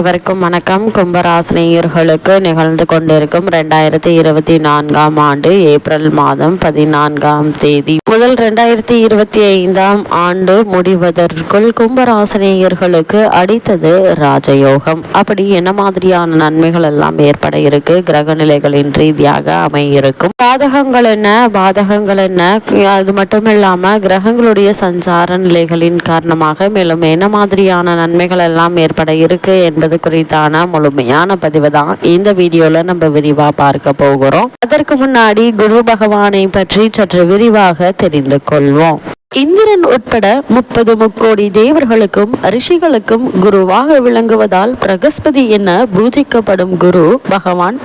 அனைவருக்கும் வணக்கம். கும்பராசினியர்களுக்கு நிகழ்ந்து கொண்டிருக்கும் ரெண்டாயிரத்தி இருபத்தி நான்காம் ஆண்டு ஏப்ரல் மாதம் பதினான்காம் தேதி. முதல் ரெண்டாயிரத்தி இருபத்தி ஐந்தாம் ஆண்டு முடிவதற்குள் கும்பராசினியர்களுக்கு அடித்தது ராஜயோகம். அப்படி என்ன மாதிரியான நன்மைகள் எல்லாம் ஏற்பட இருக்கு? கிரக நிலைகளின் ரீதியாக அமையிருக்கும். பாதகங்கள் என்ன? பாதகங்கள் என்ன? அது மட்டும் இல்லாம கிரகங்களுடைய சஞ்சார நிலைகளின் காரணமாக மேலும் என்ன மாதிரியான நன்மைகள் எல்லாம் ஏற்பட இருக்கு என்பது குறித்தான முழுமையான பதிவு தான் இந்த வீடியோவில் நம்ம விரிவாக பார்க்க போகிறோம். அதற்கு முன்னாடி குரு பகவானை பற்றி சற்று விரிவாக தெரிந்து கொள்வோம். இந்திரன் உட்பட முப்பது முக்கோடி தேவர்களுக்கும் ரிஷிகளுக்கும் குருவாக விளங்குவதால் பிரகஸ்பதி என பூஜிக்கப்படும் குரு பகவான்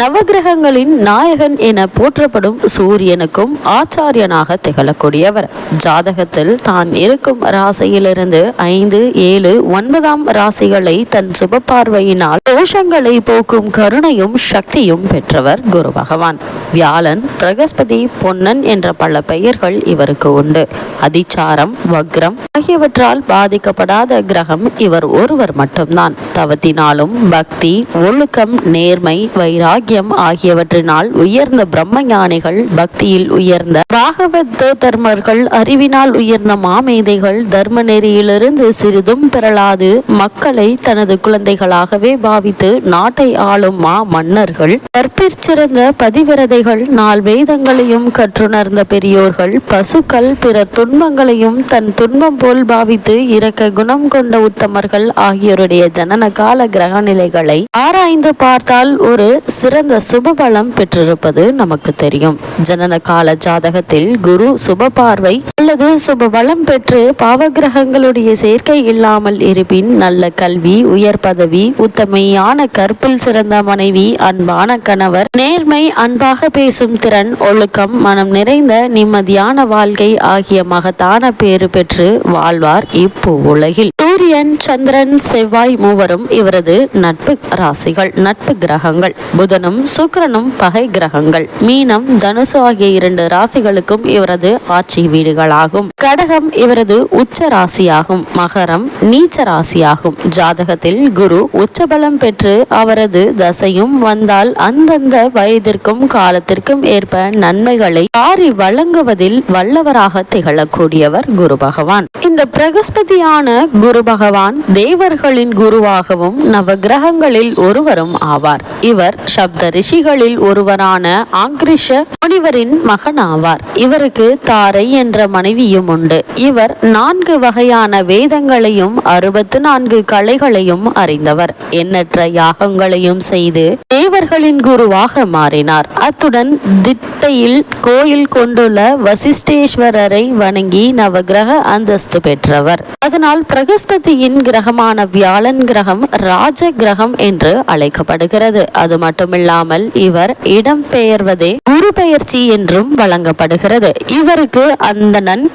நவகிரகங்களின் நாயகன் என போற்றப்படும் சூரியனுக்கும் ஆச்சாரியனாக திகழக்கூடியவர். ஜாதகத்தில் தான் இருக்கும் ராசியிலிருந்து ஐந்து ஏழு ஒன்பதாம் ராசிகளை தன் சுப பார்வையினால் தோஷங்களை போக்கும் கருணையும் சக்தியும் பெற்றவர் குரு பகவான் வியாழன் பிரகஸ்பதி பொன்னன் என்ற பல பெயர்கள் இவருக்கு உண்டு. அதிச்சாரம் வக்ரம் ஆகியவற்றால் பாதிக்கப்படாத கிரகம் இவர் ஒருவர் மட்டும்தான். தவத்தினாலும் பக்தி ஒழுக்கம் நேர்மை வைராகியம் ஆகியவற்றினால் உயர்ந்த பிரம்ம ஞானிகள் பக்தியில் உயர்ந்த பாகவத தர்மர்கள் அறிவினால் உயர்ந்த மாமேதைகள் தர்ம நெறியிலிருந்து சிறிதும் பெறலாது. மக்களை தனது குழந்தைகளாகவே பாவித்து நாட்டை ஆளும் மா மன்னர்கள் கற்பிற்சிறந்த பதிவிரதைகள் நாள் வேதங்களையும் கற்றுணர்ந்த பெரியோர்கள் பசுக்கள் பிறர் துன்பங்களையும் தன் துன்பம் போல் பாவித்து இறக்க குணம் கொண்ட உத்தமர்கள் ஆகியோருடைய ஜனன கால கிரக நிலைகளை ஆராய்ந்து பார்த்தால் ஒரு சிறந்த சுபபலம் பெற்றிருப்பது நமக்கு தெரியும். ஜனன கால ஜாதகத்தில் குரு சுப பார்வை அல்லது சுப பலம் பெற்று பாவகிரகங்களுடைய சேர்க்கை இல்லாமல் இருப்பின் நல்ல கல்வி உயர் பதவி உத்தமையான கற்பில் சிறந்த மனைவி அன்பான கணவர் நேர்மை அன்பாக பேசும் திறன் ஒழுக்கம் மனம் நிறைந்த நிம்மதியான வாழ்க்கை ஆகிய மகத்தான பேறு பெற்று வாழ்வார் இப்போ உலகில். சூரியன் சந்திரன் செவ்வாய் மூவரும் இவரது நட்பு ராசிகள் நட்பு கிரகங்கள். புதனும் சுக்கரனும் பகை கிரகங்கள். மீனம் தனுசு ஆகிய இரண்டு ராசிகளுக்கும் இவரது ஆட்சி வீடுகளாகும். கடகம் இவரது உச்ச ராசியாகும். மகரம் நீச்ச ராசியாகும். ஜாதகத்தில் குரு உச்சபலம் பெற்று அவரது தசையும் வந்தால் அந்தந்த வயதிற்கும் காலத்திற்கும் ஏற்ப நன்மைகளை ஆறி வழங்குவதில் வல்லவராக திகழக்கூடியவர் குரு பகவான். இந்த பிரகஸ்பதியான குரு பகவான் தேவர்களின் குருவாகவும் நவ கிரகங்களில் ஒருவரும் ஆவார். இவர் சப்த ரிஷிகளில் ஒருவரான ஆங்கிரிஷ முனிவரின் மகன் ஆவார் இவருக்கு தாரை என்ற மனைவியும் உண்டு. இவர் நான்கு வகையான வேதங்களையும் அறுபத்து நான்கு கலைகளையும் அறிந்தவர். எண்ணற்ற யாகங்களையும் செய்து தேவர்களின் குருவாக மாறினார். அத்துடன் திட்டையில் கோயில் கொண்டுள்ள வசிஷ்டேஸ்வரரை வணங்கி நவகிரக அந்தஸ்து பெற்றவர். அதனால் பிரகஸ்பதியின் கிரகமான வியாழன் கிரகம் ராஜ கிரகம் என்று அழைக்கப்படுகிறது. அது மட்டுமில்லாமல் இவர் இடம் பெயர்வதே குரு பெயர்ச்சி என்றும் வழங்கப்படுகிறது. இவருக்கு அந்தணன்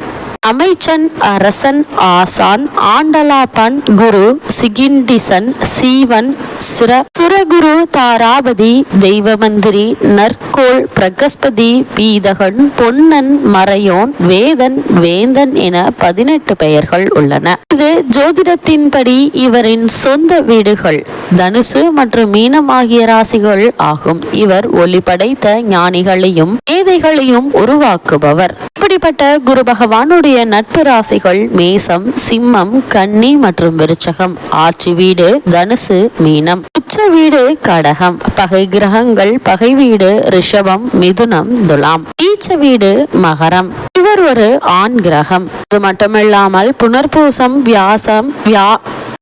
அமைச்சன் அரசன் ஆசான் ஆண்டலாபன் குரு சிகிண்டிசன் சீவன் சிர சுரகுரு தாராபதி தெய்வமந்திரி நற்கோள் பிரகஸ்பதி பீதகன் பொன்னன் மறையோன் வேதன் வேந்தன் என பதினெட்டு பெயர்கள் உள்ளன. இது ஜோதிடத்தின்படி இவரின் சொந்த வீடுகள். தனுசு மற்றும் மீனம் ஆகிய ராசிகள் ஆகும். இவர் ஒளி படைத்த ஞானிகளையும் ஏதைகளையும் உருவாக்குபவர். இப்படிப்பட்ட குரு பகவானுடைய நட்பு ராசிகள் மேசம் சிம்மம் கன்னி மற்றும் விருச்சகம். ஆட்சி வீடு தனுசு மீனம். உச்ச வீடு கடகம். பகை கிரகங்கள் பகை வீடு ரிஷபம் மிதுனம் துலாம். நீச்ச வீடு மகரம். இவர் ஒரு ஆண் கிரகம். இது மட்டுமில்லாமல் புனர்பூசம் வியாசம் வியா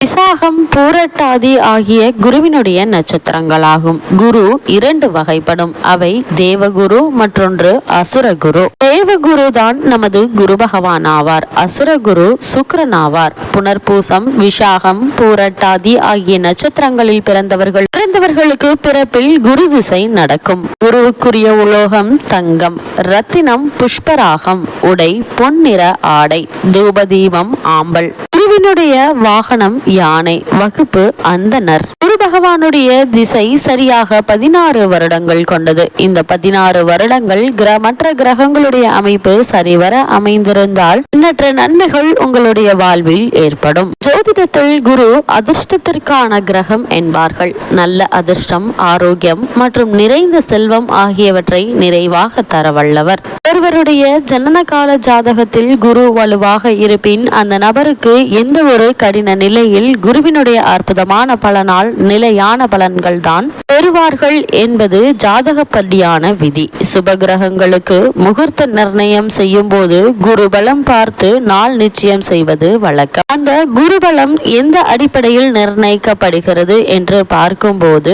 விசாகம் பூரட்டாதி ஆகிய குருவினுடைய நட்சத்திரங்களாகும். குரு இரண்டு வகைப்படும். அவை தேவகுரு மற்றொன்று அசுரகுரு. தேவகுரு தான் நமது குரு பகவான் ஆவார் அசுரகுரு சுக்ரன் ஆவார் புனர்பூசம் விசாகம் பூரட்டாதி ஆகிய நட்சத்திரங்களில் பிறந்தவர்கள். பிறந்தவர்களுக்கு பிறப்பில் குரு திசை நடக்கும். குருவுக்குரிய உலோகம் தங்கம் ரத்தினம் புஷ்பராகம் உடை பொன்னிற ஆடை தூபதீபம் ஆம்பல். குருவினுடைய வாகனம் யானை வகுப்பு அந்தனர் குரு பகவானுடைய திசை சரியாக பதினாறு வருடங்கள் கொண்டது. இந்த பதினாறு வருடங்கள் மற்ற கிரகங்களுடைய அமைப்பு சரிவர அமைந்திருந்தால் எண்ணற்ற நன்மைகள் உங்களுடைய வாழ்வில் ஏற்படும். ஜோதிடத்தில் குரு அதிர்ஷ்டத்திற்கான கிரகம் என்பார்கள். நல்ல அதிர்ஷ்டம் ஆரோக்கியம் மற்றும் நிறைந்த செல்வம் ஆகியவற்றை நிறைவாக தரவல்லவர் ஒருவருடைய ஜனன கால ஜாதகத்தில் குரு வலுவாக இருப்பின் அந்த நபருக்கு எந்த ஒரு கடின நிலையில் குருவினுடைய அற்புதமான பலனால் நிலையான பலன்கள் தான் பெறுவார்கள் என்பது ஜாதகப்படியான விதி. சுப கிரகங்களுக்கு முகூர்த்த நிர்ணயம் செய்யும் போது குருபலம் பார்த்து நாள் நிச்சயம் செய்வது வழக்கம். அந்த குருபலம் எந்த அடிப்படையில் நிர்ணயிக்கப்படுகிறது என்று பார்க்கும்போது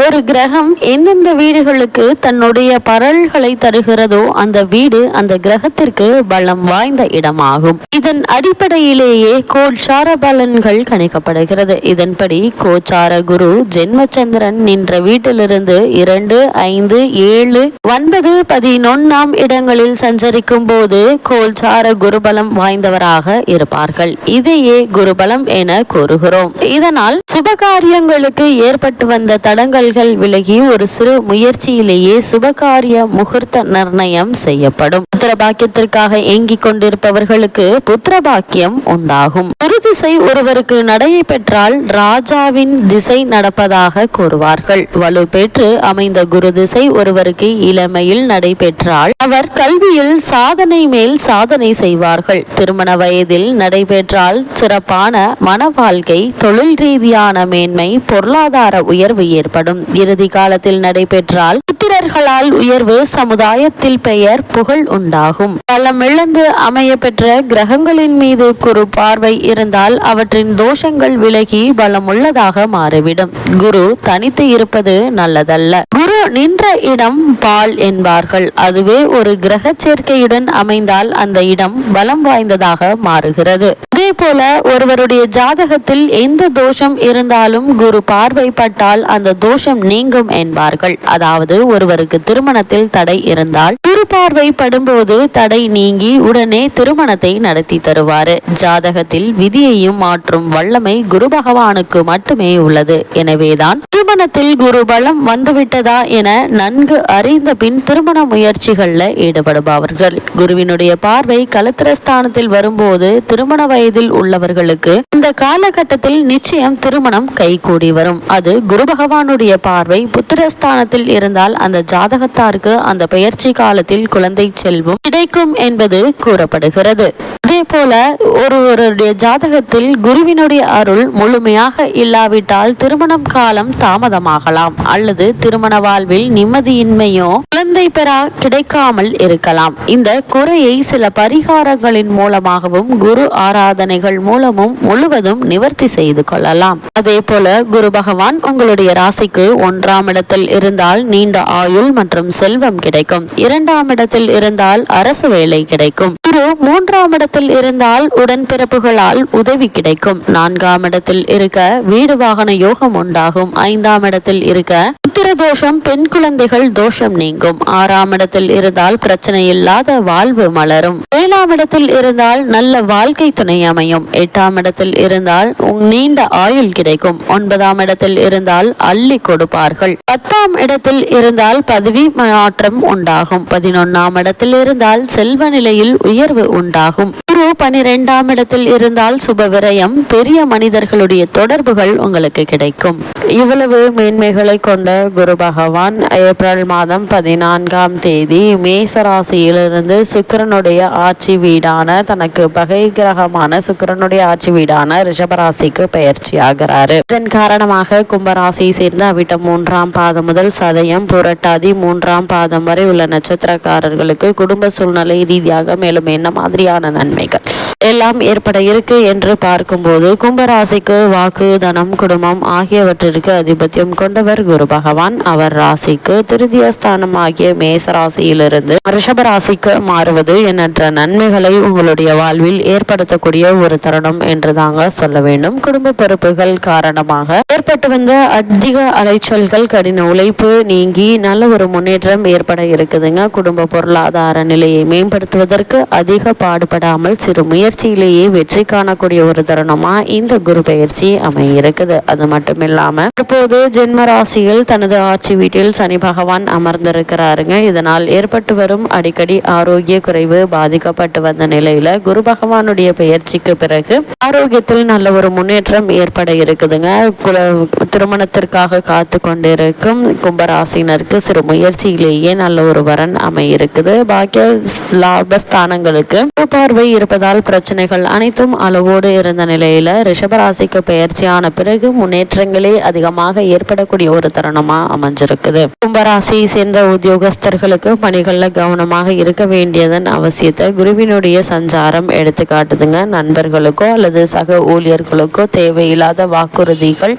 ஒரு கிரகம் எந்தெந்த வீடுகளுக்கு தன்னுடைய பரல்களை தருகிறதோ அந்த வீடு அந்த கிரகத்திற்கு பலம் வாய்ந்த இடமாகும். இதன் அடிப்படையிலேயே கோச்சார பலன்கள் கணிக்கப்படுகிறது. இதன்படி கோச்சார குரு ஜென்மச்சந்திரன் நின்ற வீட்டிலிருந்து இரண்டு ஐந்து ஏழு ஒன்பது பதினொன்னாம் இடங்களில் சஞ்சரிக்கும் போது கோல்சார குருபலம் வாய்ந்தவராக இருப்பார்கள். இதையே குருபலம் என கூறுகிறோம். இதனால் சுபகாரியங்களுக்கு ஏற்பட்டு வந்த தடங்கள் தடங்கல்கள் விலகி ஒரு சிறு முயற்சியிலேயே சுபகாரிய முகூர்த்த நிர்ணயம் செய்யப்படும். புத்திர பாக்கியத்திற்காக ஏங்கிக் கொண்டிருப்பவர்களுக்கு புத்திர பாக்கியம் உண்டாகும். குருதிசை ஒருவருக்கு நடையை பெற்றால் ராஜாவின் திசை நடப்பதாக கூறுவார்கள். வலு பெற்று அமைந்த குரு திசை ஒருவருக்கு இளமையில் நடைபெற்றால் அவர் கல்வியில் சாதனை மேல் சாதனை செய்வார்கள். திருமண வயதில் நடைபெற்றால் சிறப்பான மன வாழ்க்கை தொழில் ரீதியான மேன்மை பொருளாதார உயர்வு ஏற்படும். இறுதி காலத்தில் நடைபெற்றால் புத்திரர்களால் உயர்வு சமுதாயத்தில் பெயர் புகழ் உண்டாகும். பலமிழந்து அமைய பெற்ற கிரகங்களின் மீது குரு பார்வை இருந்தால் அவற்றின் தோஷங்கள் விலகி பலமுள்ளதாக மாறிவிடும். குரு தனித்து இருப்பது நல்லதல்ல. குரு நின்ற இடம் பால் என்பார்கள். அதுவே ஒரு கிரக சேர்க்கையுடன் அமைந்தால் அந்த இடம் பலம் வாய்ந்ததாக மாறுகிறது. அதே போல ஒருவருடைய ஜாதகத்தில் எந்த தோஷம் இருந்தாலும் குரு பார்வைப்பட்டால் அந்த தோஷம் நீங்கும் என்பார்கள். அதாவது ஒருவருக்கு திருமணத்தில் தடை இருந்தால் குரு பார்வை படும்போது தடை நீங்கி உடனே திருமணத்தை நடத்தி தருவார் ஜாதகத்தில் விதியையும் மாற்றும் வல்லமை குரு பகவானுக்கு மட்டுமே உள்ளது. எனவேதான் திருமணத்தில் குரு பலம் வந்துவிட்டதா என நன்கு அறிந்த பின் திருமண முயற்சிகளில் ஈடுபடுபவர்கள். குருவினுடைய பார்வை கலத்திரஸ்தானத்தில் வரும்போது திருமண வயதில் உள்ளவர்களுக்கு இந்த காலகட்டத்தில் நிச்சயம் திருமணம் கைகூடி வரும். அது குரு பகவானுடைய பார்வை புத்திரஸ்தானத்தில் இருந்தால் அந்த ஜாதகத்தாருக்கு அந்த பயிற்சி காலத்தில் குழந்தை செல்வம் கிடைக்கும் என்பது கூறப்படுகிறது. அதே போல ஒருவருடைய ஜாதகத்தில் குருவினுடைய அருள் முழுமையாக இல்லாவிட்டால் திருமணம் காலம் தாமதமாகலாம் அல்லது திருமண வாழ்வில் நிம்மதியின்மையோ குழந்தை பெறா கிடைக்காமல் இருக்கலாம். இந்த குறையை சில பரிகாரங்களின் மூலமாகவும் குரு ஆராதனைகள் மூலமும் முழுவதும் நிவர்த்தி செய்து கொள்ளலாம். அதே போல குரு பகவான் உங்களுடைய ராசிக்கு ஒன்றாம் இடத்தில் இருந்தால் நீண்ட ஆயுள் மற்றும் செல்வம் கிடைக்கும். இரண்டாம் இடத்தில் இருந்தால் அரசு வேலை கிடைக்கும். குரு மூன்றாம் இடத்தில் இருந்தால் உடன்பிறப்புகளால் உதவி கிடைக்கும். நான்காம் இடத்தில் இருக்க வீடு வாகன யோகம் உண்டாகும். ஐந்து ஐந்தாம் இடத்தில் இருக்க புத்திர தோஷம் பெண் குழந்தைகள் தோஷம் நீங்கும். ஆறாம் இடத்தில் இருந்தால் பிரச்சனை இல்லாத வாழ்வு மலரும். ஏழாம் இடத்தில் இருந்தால் நல்ல வாழ்க்கை துணை அமையும். எட்டாம் இடத்தில் இருந்தால் நீண்ட ஆயுள் கிடைக்கும். ஒன்பதாம் இடத்தில் இருந்தால் அள்ளி கொடுப்பார்கள். பத்தாம் இடத்தில் இருந்தால் பதவி மாற்றம் உண்டாகும். பதினொன்னாம் இடத்தில் இருந்தால் செல்வ நிலையில் உயர்வு உண்டாகும். குரு பனிரெண்டாம் இடத்தில் இருந்தால் சுப விரயம் பெரிய மனிதர்களுடைய தொடர்புகள் உங்களுக்கு கிடைக்கும். இவ்வளவு மேன்மைகளை கொண்ட குரு பகவான் ஏப்ரல் மாதம் பதினான்காம் தேதி மேசராசியிலிருந்து சுக்கரனுடைய ஆட்சி வீடான தனக்கு பகை கிரகமான சுக்கரனுடைய ஆட்சி வீடான ரிஷபராசிக்கு பயிற்சி ஆகிறாரு. இதன் காரணமாக கும்பராசியை சேர்ந்த அவிட்ட மூன்றாம் பாதம் முதல் சதயம் புரட்டாதி மூன்றாம் பாதம் வரை உள்ள நட்சத்திரக்காரர்களுக்கு குடும்ப சூழ்நிலை ரீதியாக மேலும் என்ன மாதிரியான நன்மைகள்? எல்லாம் ஏற்பட இருக்கு என்று பார்க்கும்போது கும்பராசிக்கு வாக்கு தனம் குடும்பம் ஆகியவற்றிற்கு அதிபத்தியம் கொண்டவர் குரு பகவான். அவர் ராசிக்கு திருதிய ஸ்தானம் ஆகிய மேச ராசியிலிருந்து ரிஷபராசிக்கு மாறுவது எண்ணற்ற நன்மைகளை உங்களுடைய வாழ்வில் ஏற்படுத்தக்கூடிய ஒரு தருணம் என்று தாங்க சொல்ல வேண்டும். குடும்ப பொறுப்புகள் காரணமாக ஏற்பட்டு வந்த அதிக அலைச்சல்கள் கடின உழைப்பு நீங்கி நல்ல ஒரு முன்னேற்றம் ஏற்பட இருக்குதுங்க. குடும்ப பொருளாதார நிலையை மேம்படுத்துவதற்கு அதிக பாடுபடாமல் சிறு முயற்சி முயற்சியிலேயே வெற்றி காணக்கூடிய ஒரு தருணமா இந்த குரு பயிற்சி அமையிருக்குது. அது மட்டும் இல்லாம தற்போது ஜென்ம ராசியில் தனது ஆட்சி வீட்டில் சனி பகவான் அமர்ந்திருக்கிறாருங்க. இதனால் ஏற்பட்டு வரும் அடிக்கடி ஆரோக்கிய குறைவு பாதிக்கப்பட்டு வந்த நிலையில குரு பகவானுடைய பெயர்ச்சிக்கு பிறகு ஆரோக்கியத்தில் நல்ல ஒரு முன்னேற்றம் ஏற்பட இருக்குதுங்க. குல- திருமணத்திற்காக காத்து கொண்டிருக்கும் கும்பராசினருக்கு சிறு முயற்சியிலேயே நல்ல ஒரு வரன் அமையிருக்குது. பாக்கிய லாபஸ்தானங்களுக்கு பார்வை இருப்பதால் பிரச்சனைகள் அனைத்தும் அளவோடு இருந்த நிலையில ரிஷபராசிக்கு பெயர்ச்சியான பிறகு முன்னேற்றங்களே அதிகமாக ஏற்படக்கூடிய ஒரு தருணமா அமைஞ்சிருக்குது. கும்பராசியை சேர்ந்த உத்தியோகஸ்தர்களுக்கு பணிகள்ல கவனமாக இருக்க வேண்டியதன் அவசியத்தை குருவினுடைய சஞ்சாரம் எடுத்து காட்டுதுங்க. நண்பர்களுக்கோ அல்லது சக ஊழியர்களுக்கோ தேவையில்லாத வாக்குறுதிகள்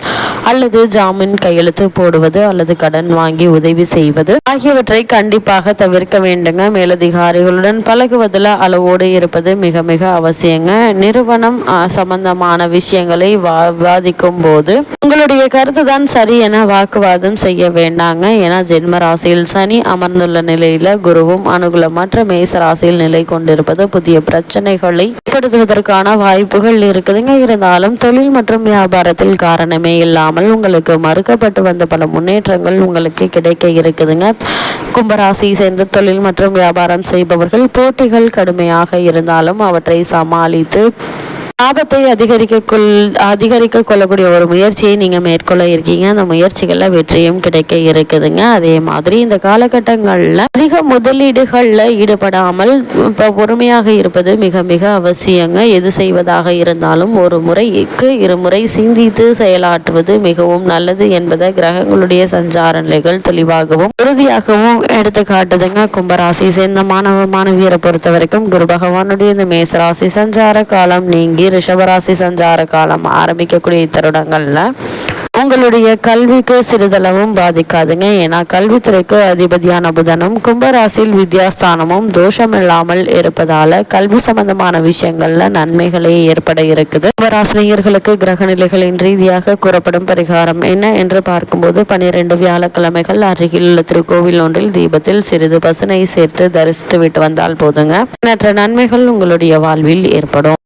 அல்லது ஜாமீன் கையெழுத்து போடுவது அல்லது கடன் வாங்கி உதவி செய்வது ஆகியவற்றை கண்டிப்பாக தவிர்க்க வேண்டுங்க. மேலதிகாரிகளுடன் பழகுவதில் அளவோடு இருப்பது மிக மிக அவசியம். அவசியங்க. நிறுவனம் சம்பந்தமான விஷயங்களை வா- விவாதிக்கும் போது உங்களுடைய கருத்து தான் சரி என வாக்குவாதம் செய்ய வேண்டாங்க. ஏன்னா ஜென்ம ராசியில் சனி அமர்ந்துள்ள நிலையில குருவும் அனுகூலமற்ற மேச ராசியில் நிலை கொண்டிருப்பது புதிய பிரச்சனைகளை ஏற்படுத்துவதற்கான வாய்ப்புகள் இருக்குதுங்க. இருந்தாலும் தொழில் மற்றும் வியாபாரத்தில் காரணமே இல்லாமல் உங்களுக்கு மறுக்கப்பட்டு வந்த பல முன்னேற்றங்கள் உங்களுக்கு கிடைக்க இருக்குதுங்க. கும்பராசியை சேர்ந்த தொழில் மற்றும் வியாபாரம் செய்பவர்கள் போட்டிகள் கடுமையாக இருந்தாலும் அவற்றை சமாளித்து லாபத்தை அதிகரிக்க கொள் அதிகரிக்க கொள்ளக்கூடிய ஒரு முயற்சியை நீங்கள் மேற்கொள்ள இருக்கீங்க. அந்த முயற்சிகளில் வெற்றியும் கிடைக்க இருக்குதுங்க. அதே மாதிரி இந்த காலகட்டங்களில் அதிக முதலீடுகளில் ஈடுபடாமல் இப்போ பொறுமையாக இருப்பது மிக மிக அவசியங்க. எது செய்வதாக இருந்தாலும் ஒரு முறைக்கு இருமுறை சிந்தித்து செயலாற்றுவது மிகவும் நல்லது என்பதை கிரகங்களுடைய சஞ்சார நிலைகள் தெளிவாகவும் உறுதியாகவும் எடுத்து காட்டுதுங்க கும்பராசி சேர்ந்த மாணவ மாணவியரை பொறுத்த வரைக்கும் குரு பகவானுடைய இந்த மேசராசி சஞ்சார காலம் நீங்கி ரிஷபராசி சஞ்சார காலம் ஆரம்பிக்கக்கூடிய தருணங்கள்ல உங்களுடைய கல்விக்கு சிறிதளவும் பாதிக்காதுங்க. ஏன்னா கல்வித்துறைக்கு அதிபதியான புதனும் கும்பராசியில் வித்யாஸ்தானமும் தோஷம் இல்லாமல் இருப்பதால கல்வி சம்பந்தமான விஷயங்கள்ல நன்மைகளே ஏற்பட இருக்குது. கும்பராசினியர்களுக்கு கிரக நிலைகளின் ரீதியாக கூறப்படும் பரிகாரம் என்ன என்று பார்க்கும்போது பனிரெண்டு வியாழக்கிழமைகள் அருகில் உள்ள திருக்கோவில் ஒன்றில் தீபத்தில் சிறிது பசுனை சேர்த்து தரிசித்து விட்டு வந்தால் போதுங்க. நன்மைகள் உங்களுடைய வாழ்வில் ஏற்படும்.